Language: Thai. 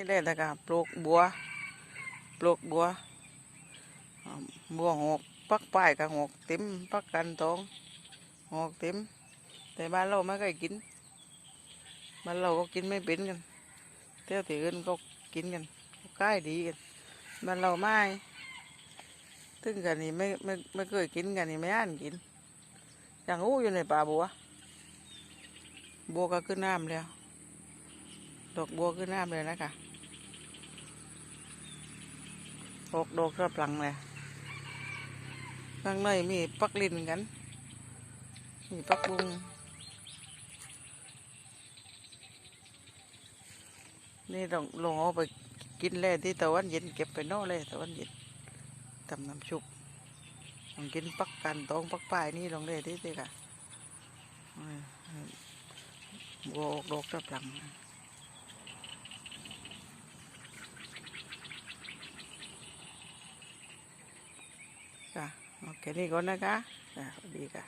นี่เลยนะครับปลูกบัว ปลูกบัว บัวหอกปักป้ายกับหอกติ้มปักกันตองหอกติ้มแต่บ้านเราไม่เคยกินบ้านเราก็กินไม่เป็นกันเที่ยวที่อื่นก็กินกันใกล้ดีกันบ้านเราไม่ถึงกันนี่ไม่ไม่ไม่เคยกินกันนี่ไม่อ่านกินอย่างอู้อยู่ในป่าบัว บัวก็ขึ้นน้ำแล้วดอกบัวขึ้นน้ำเลยนะคะ ออกดอกระปลังเลยข้างในมีปักลินกัน มีปักบุงนี่ลองลงเอาไปกินเลยที่ตะวันเย็นเก็บไปนอกเลยตะวันเย็นทำน้ำชุบลองกินปักกันตองปักปลายนี่ลองเลยที่สิค่ะอืมบัวออกดอกระปลัง ค่ะโอเคนี่ก่อนนะคะค่ะสวัสดีค่ะ